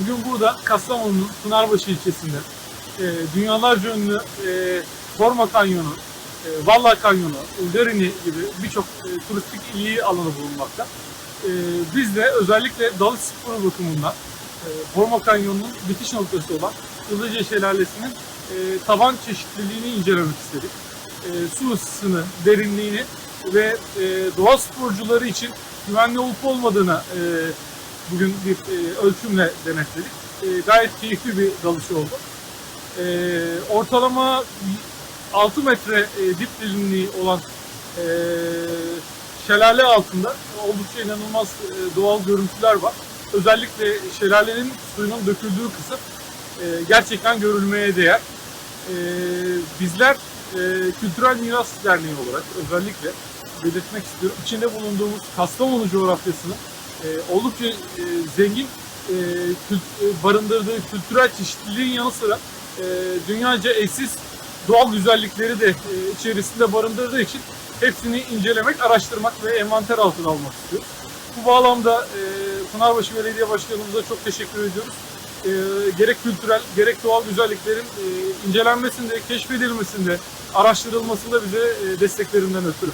Bugün burada Kastamonu'nun Pınarbaşı ilçesinde e, dünyalarca ünlü e, Borma Kanyonu, e, Valla Kanyonu, Derini gibi birçok e, turistik iyi alanı bulunmakta. E, Biz de özellikle dalış sporu bakımından e, Borma Kanyonu'nun bitiş noktası olan Ilıca Şelalesi'nin e, taban çeşitliliğini incelemek istedik. E, Su ısısını, derinliğini ve e, doğa sporcuları için güvenli olup olmadığını e, bugün bir e, ölçümle denetledik. E, gayet keyifli bir dalış oldu. E, ortalama 6 metre e, dip derinliği olan e, şelale altında oldukça inanılmaz e, doğal görüntüler var. Özellikle şelalenin suyunun döküldüğü kısım e, gerçekten görülmeye değer. E, bizler e, Kültürel Miras Derneği olarak özellikle belirtmek istiyorum. İçinde bulunduğumuz Kastamonu coğrafyasının e, oldukça e, zengin e, kült- e, barındırdığı kültürel çeşitliliğin yanı sıra e, dünyaca eşsiz doğal güzellikleri de e, içerisinde barındırdığı için hepsini incelemek, araştırmak ve envanter altına almak istiyoruz. Bu bağlamda e, Pınarbaşı Belediye Başkanımıza çok teşekkür ediyoruz. E, gerek kültürel, gerek doğal güzelliklerin e, incelenmesinde, keşfedilmesinde, araştırılmasında bize e, desteklerinden ötürü.